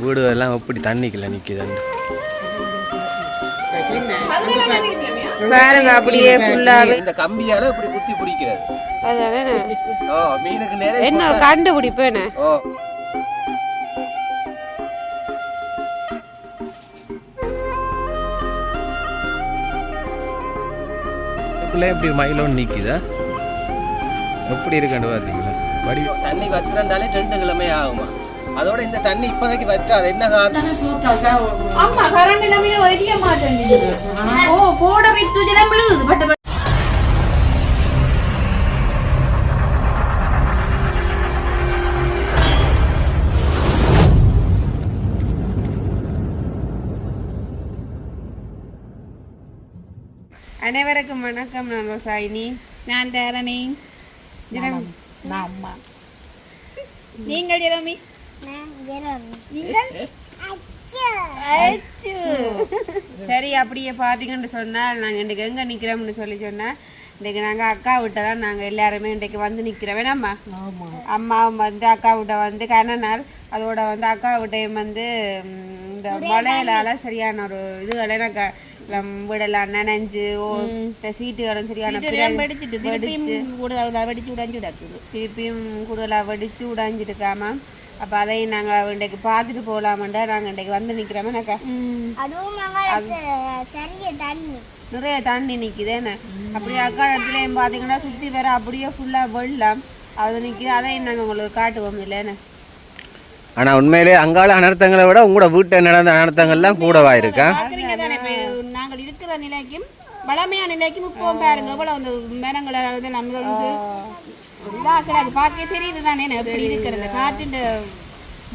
வீடு எல்லாம் எப்படி தண்ணிக்குள்ள நிற்கிதுன்னு பாருங்க அப்படியே ஃபுல்லாவே இந்த கம்பியால இப்படி குத்தி பிடிக்கிறது. அதானே? ஓ மீனுக்கு நிறைய என்ன கண்டுபிடிப்பேன் ஓ. எப்படி மயிலோன்னு நிற்கிதா எப்படி இருக்காண்டு பார்த்தீங்களா வடி தண்ணி வத்துறண்டாலே ரெண்டு கிழமை ஆகுமா? அதோட இந்த தண்ணி இப்போதைக்கு வற்றாது. என்ன காரணம்? ஆமா கரண்ட் இல்லாம வடிய மாட்டேங்குது ஓ போட வைத்து இதெல்லாம் விழுகுது பட் அனைவருக்கும் வணக்கம். நான் ரோசாயினி. நான் தாரணி. நீங்கள் ஜெரமி அச்சு. சரி அப்படியே பார்த்தீங்கன்னு சொன்னால் நாங்கள் இன்றைக்கு எங்கே நிற்கிறோம்னு சொல்லி சொன்னால் இன்றைக்கு நாங்கள் அக்கா விட்ட தான் நாங்கள் எல்லாருமே இன்றைக்கு வந்து நிற்கிறோம் வேணாம்மா அம்மாவும் வந்து அக்கா விட்ட வந்து கனநாள் அதோட வந்து அக்கா விட்டையும் வந்து இந்த மழையிலால சரியான ஒரு இதுகளை எனக்கு வீடெல்லாம் நனைஞ்சு ஓ இந்த சீட்டுகளும் சரியான வெடிச்சு. உடஞ்சு கிடக்குது. திருப்பியும் கூடுதலாக வெடிச்சு உடைஞ்சிருக்காம. அப்போ அதையும் நாங்கள் இன்றைக்கு பார்த்துட்டு போகலாமண்டா நாங்கள் இன்றைக்கு வந்து சரிய தண்ணி. நிறைய தண்ணி நிக்குது என்ன? அப்படியே அக்கா இடத்துலயும் பாத்தீங்கன்னா சுத்தி வேற அப்படியே ஃபுல்லா வெள்ளம். அது நிக்குது. அதையும் நாங்க உங்களுக்கு காட்டுவோம் இல்லைன்னு ஆனால் உண்மையிலே அங்கால அனர்த்தங்களை விட உங்களோட வீட்டை நடந்த அனர்த்தங்கள்லாம் கூடவா இருக்கா? இருக்கிற நிலைக்கும் வளமையான நிலைக்கும் இப்போ பாருங்க எவ்வளவு அந்த மரங்களை வந்து நம்ம வந்து இதாக கிடக்கு பார்க்க தெரியுது தானே எப்படி இருக்கிறது காற்றின்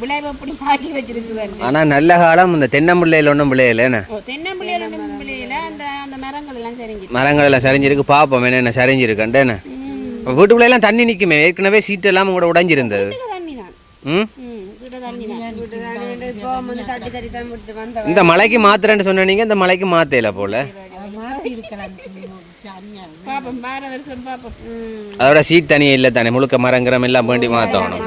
விளைவு எப்படி ஆக்கி வச்சிருக்குது ஆனால் நல்ல காலம் இந்த தென்னம்பிள்ளையில் ஒன்றும் என்ன? தென்னம்பிள்ளையில ஒன்றும் பிள்ளையில அந்த அந்த மரங்கள் எல்லாம் சரிஞ்சு மரங்கள் எல்லாம் சரிஞ்சிருக்கு பார்ப்போம் என்னென்ன சரிஞ்சிருக்கேன் என்ன? வீட்டுக்குள்ள எல்லாம் தண்ணி நிற்குமே ஏற்கனவே சீட் எல்லாம் கூட உடைஞ்சிருந்தது தண்ணி தான். ம்? இந்த மலைக்கு மாத்துறேன்னு சொன்னீங்க இந்த மலைக்கு மாத்தல போல? அதோட சீட் தனியே இல்லை தானே முழுக்க மரங்கிரம் எல்லாம் வேண்டி மாற்றணும்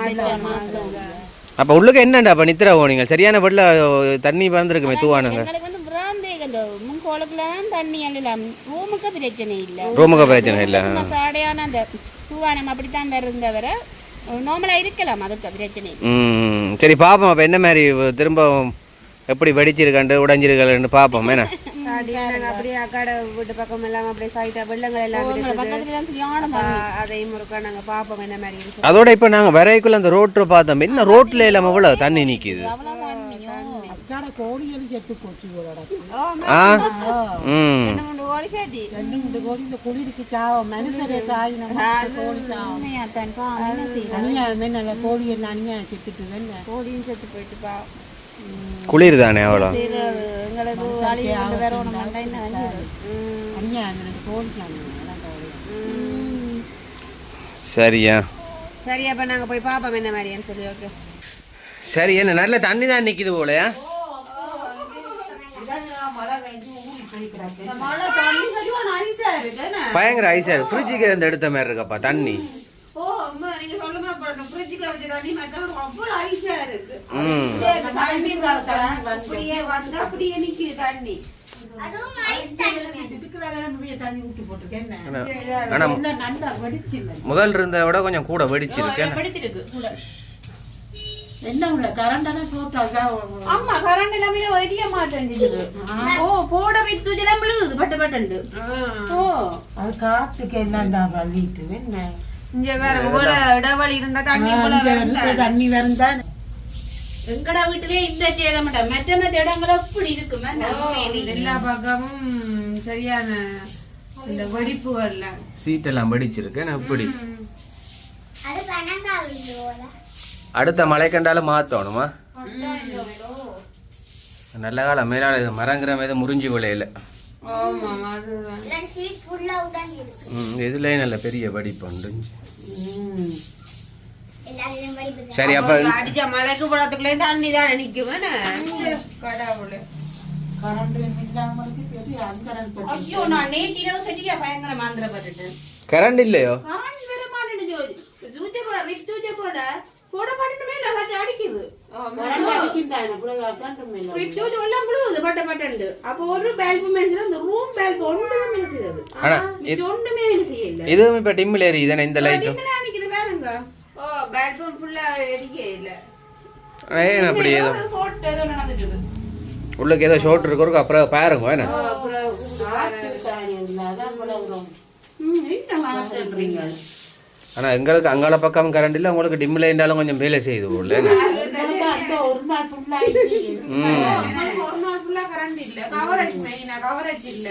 அப்போ உள்ளுக்கு என்னண்டா அப்போ நித்திர போனீங்க சரியான வெள்ள தண்ணி பறந்துருக்குமே தூவானுங்க. ரூமுக்கு பிரச்சனை இல்லை. ரூமுக்கு பிரச்சனை இல்லை. சும்மா சாடையான அந்த பூவானம் அப்படித்தான் வருந்தவர நார்மலா இருக்கலாம் அதுக்கு பிரச்சனை. ம் சரி பார்ப்போம் அப்போ என்ன மாதிரி திரும்ப எப்படி வெடிச்சிருக்காண்டு உடைஞ்சிருக்கலன்னு பார்ப்போம் என்ன? அப்படியே அக்காட வீட்டு பக்கம் எல்லாம் அப்படியே சைட்டா வெள்ளங்கள் எல்லாம் அதையும் ஒருக்கா நாங்க பாப்போம் என்ன மாதிரி இருக்கு. அதோட இப்போ நாங்கள் வரைக்குள்ள அந்த ரோட்டை பார்த்தோம். என்ன ரோட்டில் இல்லாமல் இவ்வளோ தண்ணி நிற்கிது அவ்வளவு தண்ணியோ ஆ ம் ரெண்டு மூணு கோழி சேர்த்தி உண்மையா தான் பா, என்ன செய்யறது? கோழியும் செத்து போயிட்டுப்பா குளிர் தானே அவ்வளோ எங்களுக்கு கொண்டு வரணும் மாட்டா என்ன செய்யறது? சரியா சரி அப்ப நாங்க போய் பாப்போம் என்ன மாதிரின்னு சொல்லி ஓகே சரி என்ன நல்ல தண்ணி தான் நிற்கிது போலயா மழை தண்ணி சரியான ஐஸா இருக்கு என்ன பயங்கர ஐஸா இருக்கு. ஃப்ரிட்ஜுக்கு இருந்து எடுத்த மாதிரி இருக்கப்பா தண்ணி. ஓ அம்மா நீங்க சொல்லுமா போறது ஃப்ரிட்ஜுக்கு வச்ச தண்ணி மாதிரி அவ்வளவு ஐஸா இருக்கு. ம். தண்ணி அப்படியே வந்து அப்படியே நிக்குது தண்ணி. அதுவும் ஐஸ் தண்ணி ஆனால் முதல் இருந்ததை விட கொஞ்சம் கூட வெடிச்சிருக்கு. என்ன? பிடிச்சிருக்கு கூட. ஆமா கரண்ட் எல்லாமே எரிய மாட்டேங்குது ஓ போட வைத்து இதெல்லாம் விழுகுது பட்டு பட்டு ஓ. அது காத்துக்கு என்னண்டா வலிட்டு என்ன? இங்க வேற போல இடைவெளி இருந்தா தண்ணி போல இப்ப தண்ணி வருந்தான் எங்கடா வீட்டுலயே இந்த செய்ய மாட்டேன் மற்ற மற்ற இடங்கள் அப்படி இருக்குமே. எல்லா பக்கமும் சரியான இந்த வெடிப்புகள்ல. சீட்டெல்லாம் வெடிச்சிருக்கு என்ன இப்படி. அது பணங்கா அடுத்த மழை கண்டாலும் மாற்றணுமா நல்ல காலம். மேலால இது மரங்கிற மீது முறிஞ்சி விளையில. இதுலயே நல்ல பெரிய வெடிப்பு உண்டு சரி அப்ப அடிச்ச மழைக்கு போடத்துக்குள்ளே தண்ணி தானே? கடவுளே. மாந்திரப்பட்டுட்டேன் கரண்ட் இல்லையோ? போட ரிப் சூச்சை போட போட மாட்டேன்னு மேல. காட்டி அடிக்குது இதுவும் இப்போ டிம்மில் எரியுதானே இந்த இல்ல. ஏன் அப்படி ஏதோ உள்ளுக்கு ஏதோ ஷோட் இருக்கு அப்புறம் பாருங்க என்ன? அப்புறம் ஆனால் எங்களுக்கு அங்கால பக்கம் கரண்ட் இல்லை உங்களுக்கு டிம்மில் இருந்தாலும் கொஞ்சம் வேலை செய்யுது போல. என்ன? உங்களுக்கு அந்த ஒரு நாள் ஃபுல்லா இல்லையே. ம். எனக்கு ஒரு நாள் ஃபுல்லா கரண்ட் இல்ல. கவரேஜ் மெயினா கவரேஜ் இல்ல.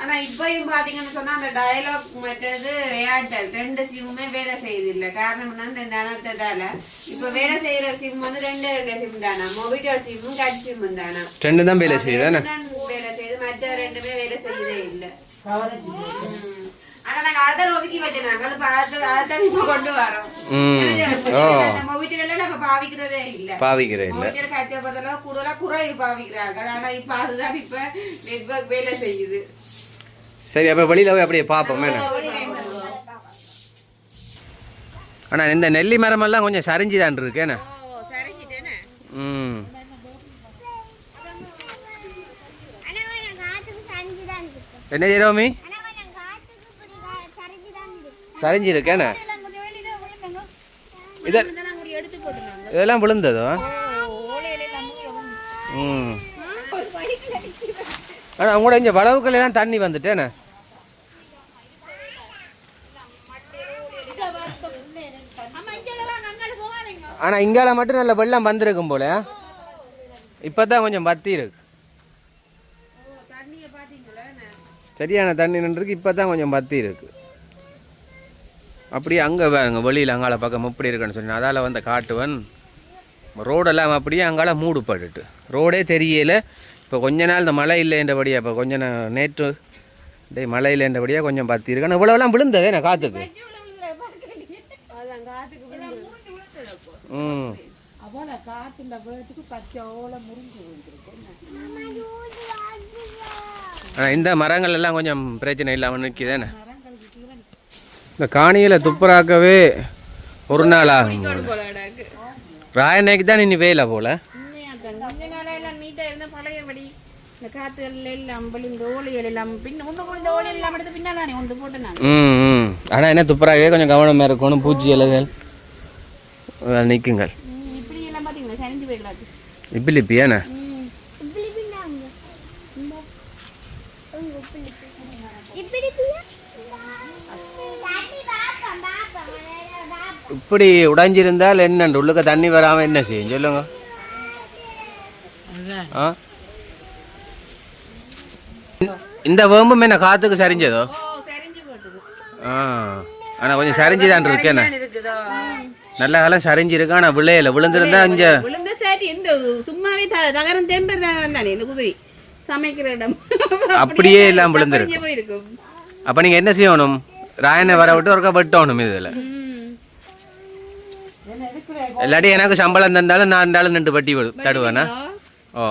ஆனா இப்பயும் பாத்தீங்கன்னு சொன்னா அந்த டயலாக் மற்றது ஏர்டெல் ரெண்டு சிம்முமே வேலை செய்யுது இல்ல. காரணம் என்ன இந்த அனர்த்தத்தால இப்ப வேலை செய்யற சிம் வந்து ரெண்டு சிம் தானா? மொபிட்டல் சிம்மும் கட் சிம்மும் தானா? ரெண்டு தான் வேலை செய்யுது வேலை செய்யுது. மற்ற ரெண்டுமே வேலை செய்யதே இல்ல. பாவிக்கிற இல்லை ஆனா சரி அப்போ வெளியில் போய் அப்படியே பார்ப்போம் என்ன ஆனால் இந்த நெல்லி மரமெல்லாம் கொஞ்சம் சரிஞ்சு தான் இருக்கு என்ன ஓ சரிஞ்சிட்டேனே ம் ஆனா கொஞ்சம் சரிஞ்சுதான் இருக்கும் என்ன ஜெரோமி ஆனா கொஞ்சம் காத்துக்கு இப்படி கா- சரிஞ்சுதான் இருக்கும் சரிஞ்சு இருக்கேன இத இதெல்லாம் விழுந்ததோ? ம். ஆனால் உங்களோட இங்கே வளவுக்குள்ள எல்லாம் தண்ணி போகாதீங்க ஆனால் இங்கால மட்டும் நல்ல வெள்ளம் வந்திருக்கும் போல. இப்போ தான் கொஞ்சம் பத்தி இருக்கு. சரியான தண்ணி நின்றுருக்கு இப்போ தான் கொஞ்சம் பத்தி இருக்கு. அப்படியே அங்கே பாருங்க வெளியில் அங்கால பக்கம் எப்படி இருக்குன்னு சொல்லி அதால் வந்த காட்டுவன் ரோடெல்லாம் அப்படியே அங்கால மூடுபட்டுட்டு. ரோடே தெரியல. இப்போ கொஞ்ச நாள் இந்த மழை இல்லைன்றபடியா இப்போ கொஞ்ச நா- நேற்று டே மழை இல்லைன்றபடியா கொஞ்சம் பத்தி இருக்கு ஆனால் இவ்வளோலாம் விழுந்ததே. நான் காற்றுக்கு ம் ஆனால் இந்த மரங்கள் எல்லாம் கொஞ்சம் பிரச்சனை இல்லாமல் நிற்கிதானே இந்த காணியில் துப்புராக்கவே ஒரு நாள்? ஆகும். ராயனைக்கு தான் இனி வேலை போல? ஆனால் என்ன துப்புராக்கவே கொஞ்சம் கவனமாக இருக்கணும் பூச்சி இலைகள். நிற்குங்கள் இப்படி எல்லாம் பாத்தீங்களா சரிஞ்சு போயிடலாது இப்பி லிப்பி ஏண்ணே இப்படி பின்னாங்க இந்த உங்க இப்படி இப்படி பின்னா தண்ணி பாப்போம் பாப்போம் பாப்போம் இப்படி உடைஞ்சிருந்தால் என்னண்டு உள்ளுக்க தண்ணி வராமல் என்ன செய்யும்? சொல்லுங்க. ஆ? இந்த வேம்பும் என்ன காற்றுக்கு சரிஞ்சதோ? ஆ. ஆனால் கொஞ்சம் சரிஞ்சு தான் இருக்கேண்ணே நல்ல காலம் சரிஞ்சு இருக்கு ஆனால் விளையல விழுந்திருந்தா இங்கே விழுந்த சரி இந்த சும்மாவே தகரம் தெம்பர் தானே இந்த குதிரை. சமைக்கிற இடம். அப்படியே எல்லாம் விழுந்திருக்கு. அப்போ நீங்கள் என்ன செய்யணும்? ராயனை வர விட்டு ஒருக்கா வெட்டணும் இதில். இல்லாட்டி எனக்கு சம்பளம் தந்தாலும் நான் இருந்தாலும் ரெண்டு வட்டி விடு தடுவேண்ணா ஓ.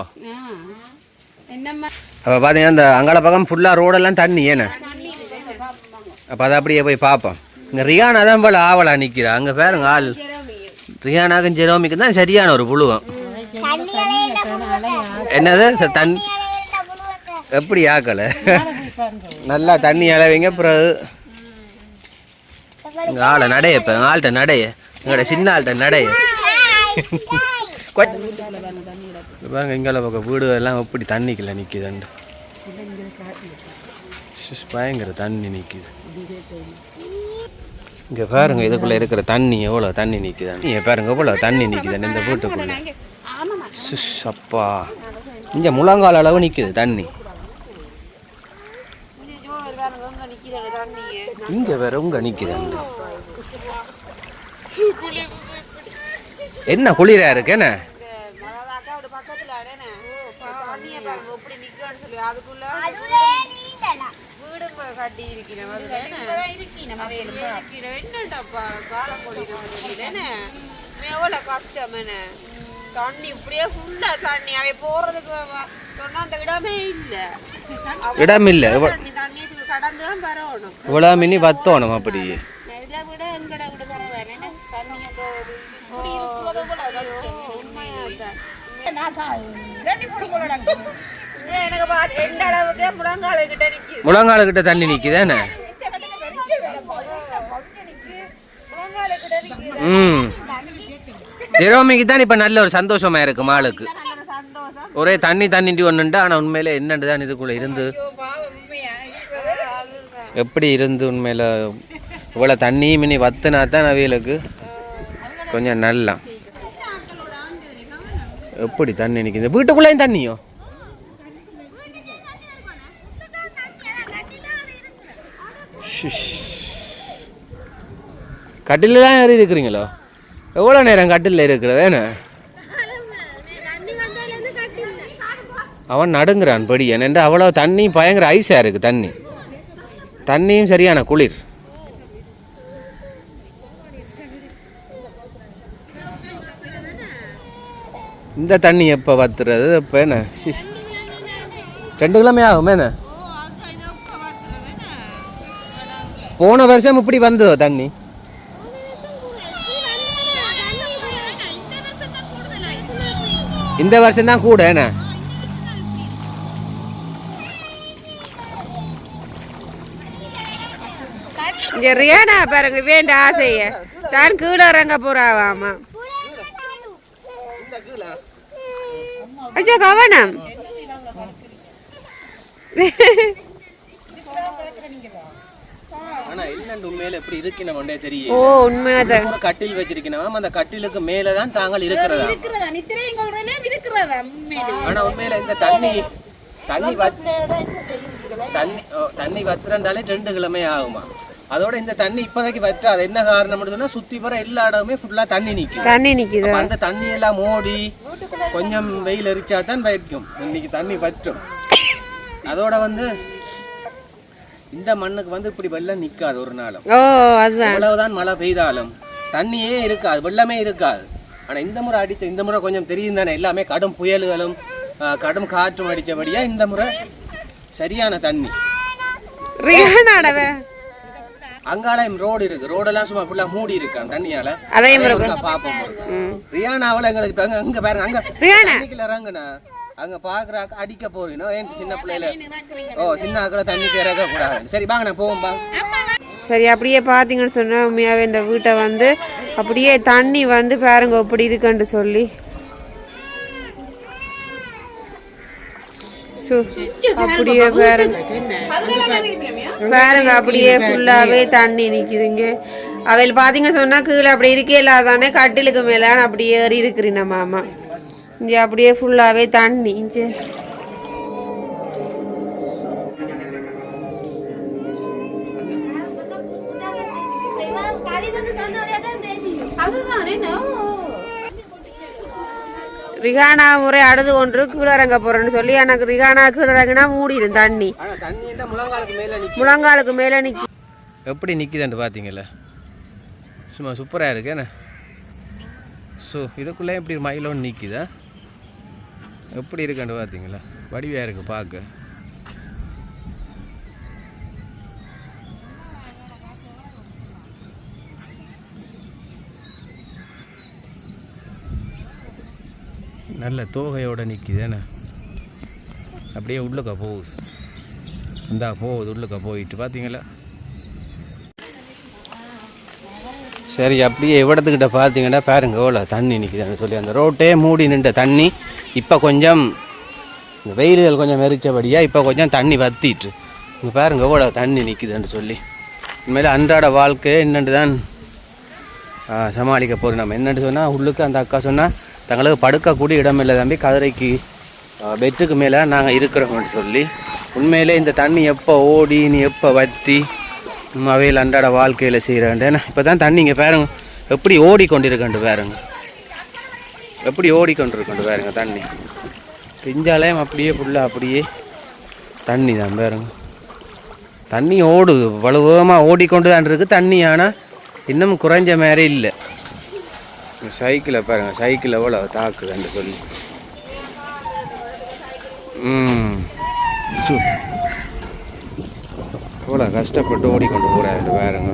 அப்போ பார்த்தீங்கன்னா இந்த அங்கால பக்கம் ஃபுல்லாக ரோடெல்லாம் தண்ணி ஏண்ணே அப்போ அதை அப்படியே போய் பார்ப்போம். இங்கே ரியானா தான் போல ஆவலா நிற்கிறா அங்கே பாருங்க ஆள். ரியானாக்கும் ஜெரோமிக்கும் தான் சரியான ஒரு புழுவம். என்னது? தண் எப்படி ஆக்கலை? நல்லா தண்ணி அளவைங்க பிறகு. இங்கே ஆளை நடைய இப்போ ஆள்கிட்ட நடைய. எங்களோட சின்ன ஆள்கிட்ட நடை பாருங்க இங்கால பக்கம் வீடு எல்லாம் எப்படி தண்ணிக்குள்ள நிற்கிதுண்டு பயங்கர தண்ணி நிற்கிது இங்கே பாருங்க இதுக்குள்ள இருக்கிற தண்ணி எவ்வளோ தண்ணி நிற்குது நீங்கள் பாருங்க எவ்வளோ தண்ணி நிற்குதான் இந்த வீட்டுக்குள்ள. சிஸ் அப்பா. இங்கே முழங்கால் அளவு நிற்குது தண்ணி. இங்கே வேற உங்க நிற்குதாண்டு என்ன குளிரா இருக்கு என்ன? எவ்வளவு கஷ்டம் என்ன தண்ணி இப்படியே ஃபுல்லா தண்ணி அவை போறதுக்கு சொன்னா அந்த இடமே இல்ல இடம் இல்லை தண்ணி கடந்து தான் பரவணும் இவ்வளோ மினி வத்தோணும் அப்படி விட எங்கட விட பரவாயில்ல என்ன தண்ணி அந்த குடி இருக்கிறத போல நான் தண்ணி போட எனக்கு பார்த்து எந்த அளவுக்கு முழங்கால கிட்ட தண்ணி நிற்குதானே நிக்குது ம். ஜெரோமிக்கு தான் இப்போ நல்ல ஒரு சந்தோஷமா இருக்கு மாளுக்கு ஒரே தண்ணி தண்ணிட்டு ஒன்றுண்டு ஆனால் உண்மையில என்னண்டு தான் இதுக்குள்ளே இருந்து? எப்படி இருந்து உண்மையில்? இவ்வளோ தண்ணியும் இனி வத்துனா தான் அவியலுக்கு கொஞ்சம் நல்லா. எப்படி தண்ணி நிற்கிது வீட்டுக்குள்ளேயும் தண்ணியோ? கட்டில தான் ஏறி இருக்கிறீங்களோ? எவ்வளோ நேரம் கட்டில் இருக்கிறது? என்ன? அவன் நடுங்குறான் படி என்னென்று அவ்வளோ தண்ணி பயங்கர ஐஸாக இருக்குது தண்ணி. தண்ணியும் சரியான குளிர். இந்த தண்ணி எப்போ வத்துறது? இப்போ என்ன? ரெண்டு கிழமை ஆகும் என்ன? போன வருஷம் இப்படி வந்ததோ தண்ணி? இந்த வருஷம் தான் கூட என்ன? இங்கே ரியானா பாருங்க வேண்ட ஆசைய. தான் கீழே இறங்க போறாவாமா. ஐயோ கவனம். ஆனா என்னண்டு உண்மையில எப்படி இருக்கணும்னே ஓ தெரியும் உண்மையாதான் ஒரு கட்டில் வச்சிருக்கணும் அந்த கட்டிலுக்கு மேல தான் தாங்கள் இருக்கிறதா ஆனா உண்மையில இந்த தண்ணி தண்ணி தண்ணி ஓ, தண்ணி வத்துறண்டாலே ரெண்டு கிழமை ஆகுமா? அதோட இந்த தண்ணி இப்போதைக்கு வற்றாது. என்ன காரணம் சொன்னா சுத்தி வர எல்லா இடமுமே ஃபுல்லா தண்ணி நிக்கும் தண்ணி நிக்குது? அந்த தண்ணி எல்லாம் மூடி கொஞ்சம் வெயில் எரிச்சா தான் வைக்கும். இன்னைக்கு தண்ணி வற்றும் அதோட வந்து இந்த மண்ணுக்கு வந்து இப்படி வெள்ளம் நிக்காது ஒரு நாளும். எவ்வளவுதான் மழை பெய்தாலும் தண்ணியே இருக்காது வெள்ளமே இருக்காது. ஆனா இந்த முறை அடித்த இந்த முறை கொஞ்சம் தெரியும் தானே. எல்லாமே கடும் புயல்களும் கடும் காற்றும் அடிச்சபடியா இந்த முறை சரியான தண்ணி. அங்காலயம் ரோடு இருக்கு. ரோடெல்லாம் சும்மா ஃபுல்லா மூடி இருக்கான் தண்ணியால. அதையும் பாப்போம் ரியானாவில் எங்களுக்கு இப்ப அங்க- பாருங்க அங்க ரியானா? தண்ணிக்குள்ள இறங்குனா அங்க பாக்குற அடிக்க போறீங்க ஏன் சின்ன பிள்ளையில? ஓ சின்ன ஆக்களை தண்ணிக்கு இறக்க கூடாது. சரி வாங்க நான் போவோம் பாங்க சரி அப்படியே பார்த்தீங்கன்னு சொன்னா உண்மையாவே இந்த வீட்டை வந்து அப்படியே தண்ணி வந்து பாருங்க இப்படி இருக்குன்னு சொல்லி. சு, அப்படியே பாருங்க பாருங்க அப்படியே ஃபுல்லாவே தண்ணி நிக்குதுங்க. அவையில் பாத்தீங்க சொன்னா கீழே அப்படி இருக்கே இல்லாதானே கட்டிலுக்கு மேல அப்படி ஏறி இருக்கிறீங்க மாமா இங்க அப்படியே ஃபுல்லாவே தண்ணி இங்க. ரிகானா முறை அழுது கொண்டு கீழே இறங்க போறேன்னு சொல்லி எனக்கு ரிகானா கீழே இறங்கினா மூடிடும் தண்ணி. முழங்காலுக்கு மேல நிக்கும் முழங்காலுக்கு மேல நிக்கி. எப்படி நிற்கிதுன்ட்டு பார்த்தீங்களா சும்மா சூப்பராக இருக்கு என்ன? ஸோ இதுக்குள்ளே இப்படி மயிலோன்னு நிற்கிதா எப்படி இருக்குன்ட்டு பார்த்தீங்களா வடிவாக இருக்கு பார்க்க நல்ல தோகையோடு நிற்கிது அப்படியே உள்ளுக்க போகுது. இந்தா போகுது உள்ளுக்க போயிட்டு பார்த்தீங்களா சரி அப்படியே இவ்வளத்துக்கிட்ட பார்த்தீங்கன்னா பாருங்க எவ்வளோ தண்ணி நிற்கிதுன்னு சொல்லி அந்த ரோட்டே மூடி நின்ற தண்ணி இப்போ கொஞ்சம் இந்த வெயில்கள் கொஞ்சம் மெரிச்சபடியாக இப்போ கொஞ்சம் தண்ணி வத்திட்டு இங்கே பாருங்க எவ்வளோ தண்ணி நிற்குதுன்னு சொல்லி. இனிமேல் அன்றாட வாழ்க்கையே என்னென்று தான் சமாளிக்க போகிறோம் நம்ம என்னென்னு சொன்னால் உள்ளுக்கு அந்த அக்கா சொன்னால் தங்களுக்கு படுக்கக்கூடிய இடம் இல்லை தம்பி கதிரைக்கு பெட்டுக்கு மேலே நாங்கள் இருக்கிறோம்னு சொல்லி. உண்மையிலே இந்த தண்ணி எப்போ ஓடி நீ எப்போ வத்தி அவையில் அன்றாட வாழ்க்கையில் செய்கிறேன் இப்போ தான் தண்ணி இங்கே பாருங்க எப்படி ஓடிக்கொண்டிருக்கண்டு பாருங்க. எப்படி ஓடிக்கொண்டிருக்கண்டு பாருங்க தண்ணி. பிஞ்சாலயம் அப்படியே ஃபுல்லாக அப்படியே தண்ணி தான் பாருங்க. தண்ணி ஓடுது வலுவமாக ஓடிக்கொண்டு தான் இருக்குது தண்ணி. ஆனால் இன்னும் குறைஞ்ச மாதிரி இல்லை. சைக்கிளை பாருங்கள் சைக்கிள் எவ்வளோ தாக்குதுன்னு சொல்லி ம் எவ்வளோ கஷ்டப்பட்டு ஓடிக்கொண்டு போகிறாரு பாருங்க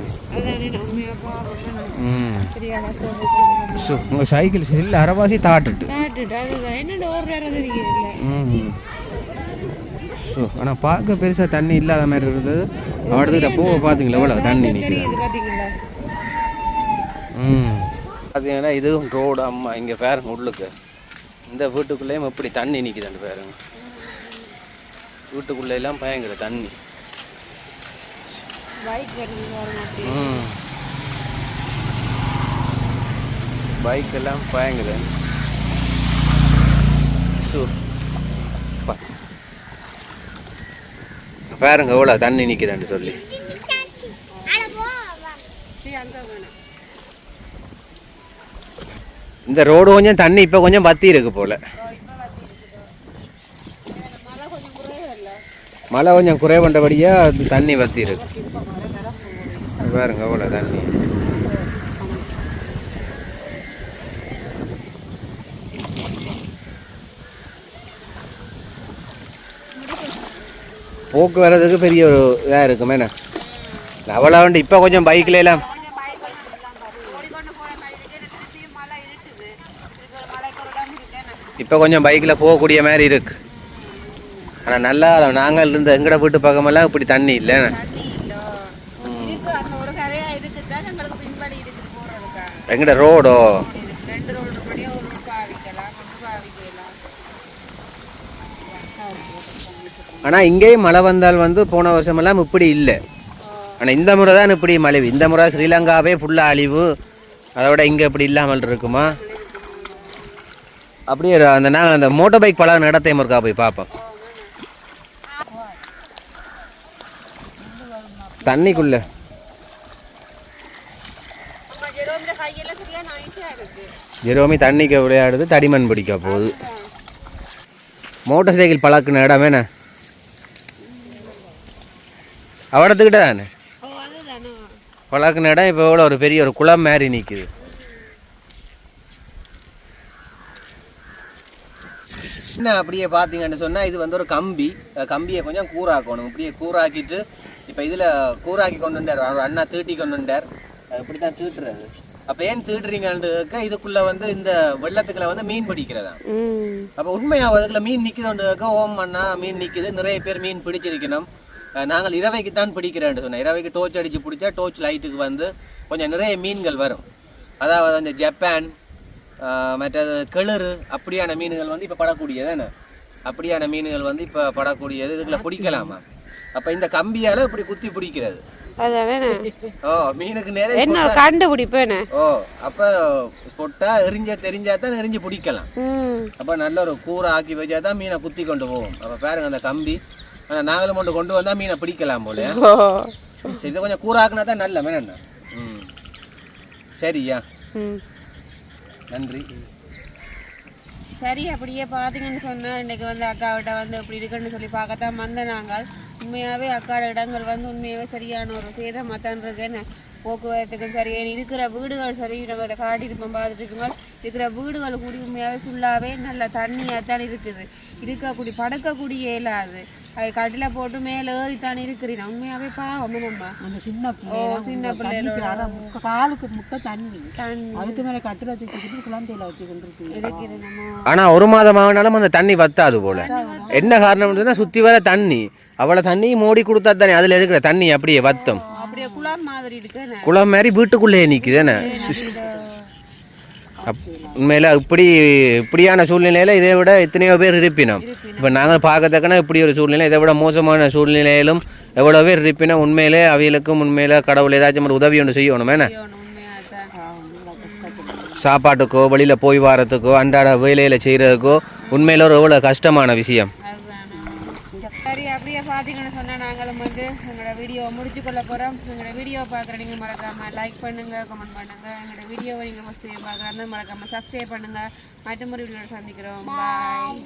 ம் உங்கள் சைக்கிள் சில்ல அரைவாசி தாட்டுட்டு ஸோ ஆனால் பார்க்க பெருசாக தண்ணி இல்லாத மாதிரி இருந்தது அவடத்துக்கிட்ட போக பார்த்தீங்களா எவ்வளோ தண்ணி நிற்கிறது பார்த்தீங்களா ம் பார்த்தீங்கன்னா இதுவும் ரோடு அம்மா இங்கே பாருங்க உள்ளுக்கு இந்த வீட்டுக்குள்ளேயும் எப்படி தண்ணி நிற்குதுன்னு பாருங்க. வீட்டுக்குள்ளே எல்லாம் பயங்கர தண்ணி. பைக் எல்லாம் பயங்கர. பாருங்க எவ்வளோ தண்ணி நிற்குதுன்னு சொல்லி அட போ சரி அங்கே வேணும் இந்த ரோடு கொஞ்சம் தண்ணி இப்போ கொஞ்சம் பத்தி இருக்கு போல. மழை கொஞ்சம் குறை பண்ணுறபடியாக தண்ணி வத்தி இருக்கு. பாருங்க அவ்வளோ தண்ணி. போக்குவரத்துக்கு பெரிய ஒரு இதாக இருக்குமே என்ன? அவ்வளோ வந்து இப்போ கொஞ்சம் பைக்கில் எல்லாம் ஓடிக்கொண்டு போகிற மாதிரி இருக்கு திருப்பியும் மழை இருட்டுது திருப்பி ஒரு மழை பொருளாக இருக்கேன் இப்போ கொஞ்சம் பைக்கில் போகக்கூடிய மாதிரி இருக்கு. ஆனால் நல்லா நாங்கள் இருந்த எங்கட வீட்டு பக்கமெல்லாம் இப்படி தண்ணி இல்லை. இருக்குது? இருக்குது எங்கட ரோடோ ஆனால் இங்கேயும் மழை வந்தால் வந்து போன வருஷமெல்லாம் இப்படி இல்லை. ஆனால் இந்த முறை தான் இப்படி மழை. இந்த முறை ஸ்ரீலங்காவே ஃபுல்லாக அழிவு. அதோட இங்கே இப்படி இல்லாமல் இருக்குமா? அப்படியே அந்த நாங்கள் அந்த மோட்டர் பைக் பழம் நடத்தையும் இருக்கா போய் பார்ப்போம். தண்ணிக்குள்ள. ஜெரோமி தண்ணிக்கு விளையாடுது தடிமண் பிடிக்க போகுது. மோட்டார் சைக்கிள் பழக்குன இடம் என்ன? அவடத்துக்கிட்ட தானே பழக்குன இடம் இப்போ எவ்வளோ ஒரு பெரிய ஒரு குளம் மாதிரி நிற்குது என்ன அப்படியே பார்த்தீங்கன்னு சொன்னால் இது வந்து ஒரு கம்பி. கம்பியை கொஞ்சம் கூறாக்கணும். இப்படியே கூறாக்கிட்டு இப்போ இதில் கூறாக்கி கொண்டு வந்தார். அவர் அண்ணா தீட்டி கொண்டு வந்தார். இப்படி தான் தீட்டுறது. அப்போ ஏன் தீட்டுறீங்கன்னு இதுக்குள்ளே வந்து இந்த வெள்ளத்துக்குள்ள வந்து மீன் பிடிக்கிறதா? அப்போ உண்மையாக அதுக்குள்ள மீன் நிற்குதுன்னு ஓம் அண்ணா மீன் நிற்குது நிறைய பேர் மீன் பிடிச்சிருக்கணும். நாங்கள் இரவைக்கு தான் பிடிக்கிறேன்னு சொன்னேன். இரவைக்கு டோர்ச் அடித்து பிடிச்சா டோர்ச் லைட்டுக்கு வந்து கொஞ்சம் நிறைய மீன்கள் வரும். அதாவது அந்த ஜப்பான் மற்றது கிளறு அப்படியான மீன்கள் வந்து இப்போ படக்கூடியது அப்படியான மீன்கள் வந்து இப்போ படக்கூடியது இதுக்குள்ள பிடிக்கலாமா? அப்போ இந்த கம்பியால் இப்படி குத்தி பிடிக்கிறது. ஓ மீனுக்கு என்ன கண்டுபிடிப்பேனே ஓ அப்போ ஸ்பொட்டா எரிஞ்ச தெரிஞ்சா தான் எரிஞ்சு பிடிக்கலாம். அப்போ நல்ல ஒரு கூரை ஆக்கி வச்சா தான் மீனை குத்தி கொண்டு போவோம். அப்போ பாருங்க அந்த கம்பி. ஆனால் நாங்களும் கொண்டு கொண்டு வந்தால் மீனை பிடிக்கலாம் போல. சரி இதை கொஞ்சம் கூறாக்குனா தான் நல்ல மீன் சரியா? ம். நன்றி. சரி அப்படியே பார்த்தீங்கன்னு சொன்னால் இன்றைக்கு வந்து அக்காவிட்ட வந்து இப்படி இருக்குன்னு சொல்லி பார்க்கத்தான் வந்த நாங்கள். உண்மையாகவே அக்காட இடங்கள் வந்து உண்மையாகவே சரியான ஒரு சேதமாக தான் இருக்குன்னு போக்குவரத்துக்கும் சரி இருக்கிற வீடுகள் சரி நம்ம அதை காட்டியிருப்போம் பார்த்துட்டு இருக்கிற வீடுகள் கூடி உண்மையாகவே ஃபுல்லாகவே நல்ல தண்ணியாக தான் இருக்குது. இருக்கக்கூடிய படுக்கக்கூடிய இல்லாது அது கட்டில போட்டு மேலே ஏறித்தான் இருக்கிறீங்க உண்மையாகவே பாவம் நம்ம அந்த சின்ன சின்ன பிள்ளைகளோட. முக்க காலுக்கு முக்க தண்ணி. தண்ணி. அதுக்கு மேல கட்டில தூக்கிட்டு குழந்தையில வச்சு கொண்டிருக்கு இருக்குது நம்ம ஆனால் ஒரு மாதம் ஆகினாலும் அந்த தண்ணி வத்தாது போல. என்ன காரணம்னு சொன்னால் சுற்றி வர தண்ணி. அவ்வளோ தண்ணி மூடி கொடுத்தா தானே அதில் இருக்கிற தண்ணி அப்படியே வத்தம். அப்படியே குளம் மாதிரி குளம் மாதிரி வீட்டுக்குள்ளேயே நிற்குதுன்னு அப் உண்மையில் இப்படி இப்படியான சூழ்நிலையில் இதை விட எத்தனையோ பேர் இருப்பினோம். இப்போ நாங்கள் பார்க்கத்தக்கன இப்படி ஒரு சூழ்நிலை இதை விட மோசமான சூழ்நிலையிலும் எவ்வளோ பேர் இருப்பினா உண்மையிலே அவைகளுக்கும் உண்மையில் கடவுள் ஏதாச்சும் ஒரு உதவி ஒன்று செய்யணும் என்ன? சாப்பாட்டுக்கோ வெளியில் போய் வரத்துக்கோ அன்றாட வேலையில் செய்கிறதுக்கோ உண்மையில் ஒரு எவ்வளோ கஷ்டமான விஷயம். பார்த்தீங்கன்னு சொன்னால் நாங்களும் வந்து எங்களோட வீடியோவை முடிச்சு கொள்ள போகிறோம் எங்களோட வீடியோவை பார்க்குற நீங்கள் மறக்காமல் லைக் பண்ணுங்கள் கமெண்ட் பண்ணுங்கள் எங்களோட வீடியோவை நீங்கள் ஃபஸ்ட்டு பார்க்குறாங்க மறக்காமல் சப்ஸ்கிரைப் பண்ணுங்கள் மற்ற முறை வீடியோவில் சந்திக்கிறோம். பாய்